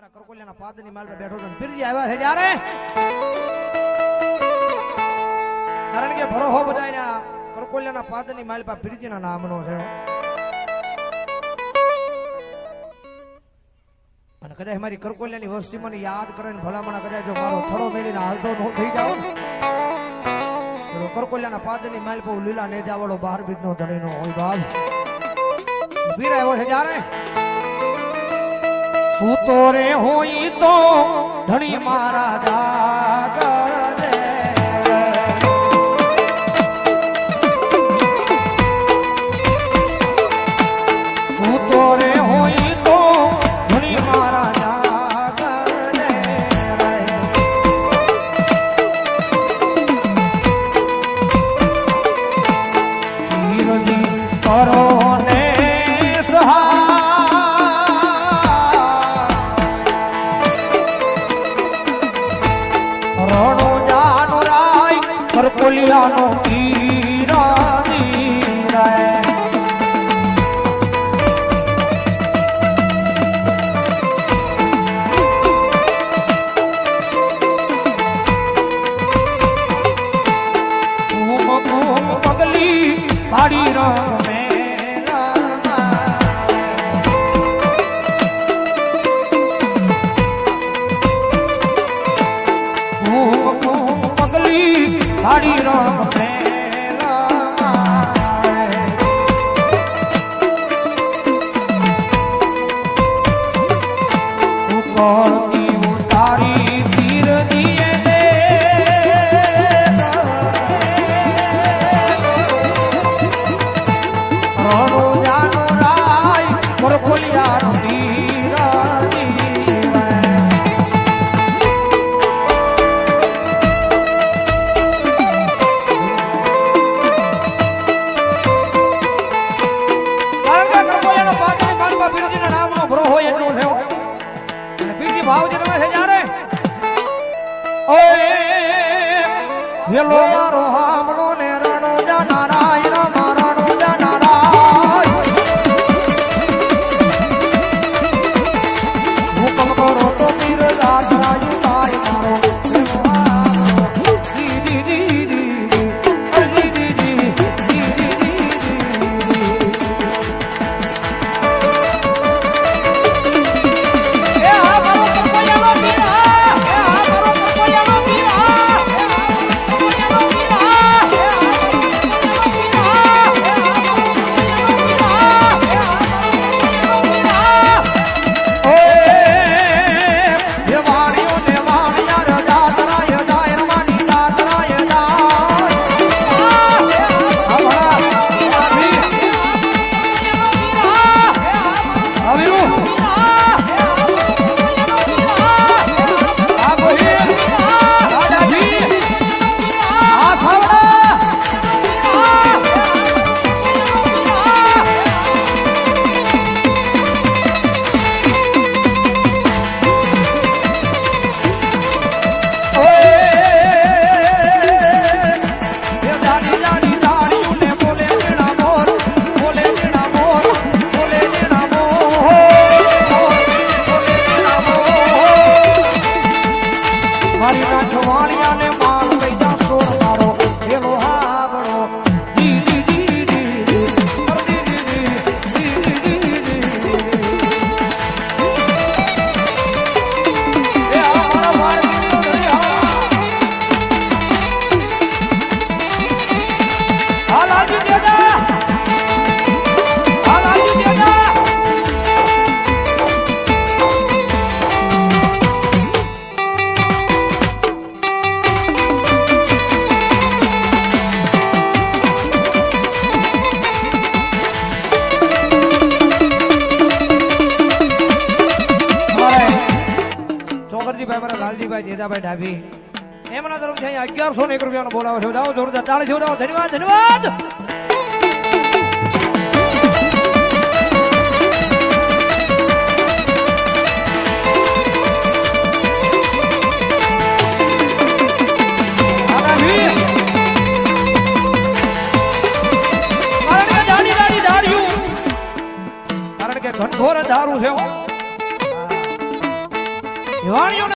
મારા કરકોલિયાના પાદની માલ બેઠો છું. પીરજી આવ્યા છે જ્યારે? કારણ કે ભરો હો બધાને કરકોલિયાના પાદની માલ પા પીરજીના નામનો છે. અને કદાચ મારી કરકોલિયાની વસ્તી મને યાદ કરે ને ભલામણા કદાચ જો મારો થોડો મેળીને હાલતો ન થઈ જાવ તો કરકોલિયાના પાદની માલ પર લીલા નેજાવાળો બાર બીજનો ધણીનો હોય બાપ. વીર આવ્યો છે જ્યારે? સૂતો રે હોય તો ધણી મારા દાદા বলিয়ানো কি Hello. ગોપીભાઈ જેદાભાઈ ડાભી. એમના તરફથી અહીંયા અગિયારસો ને એક રૂપિયાનો બોલાવો છો. જાઓ, જોરદાર તાળી જોડાવો ધન્યવાદ ધન્યવાદ! ઘનઘોર દારૂ છે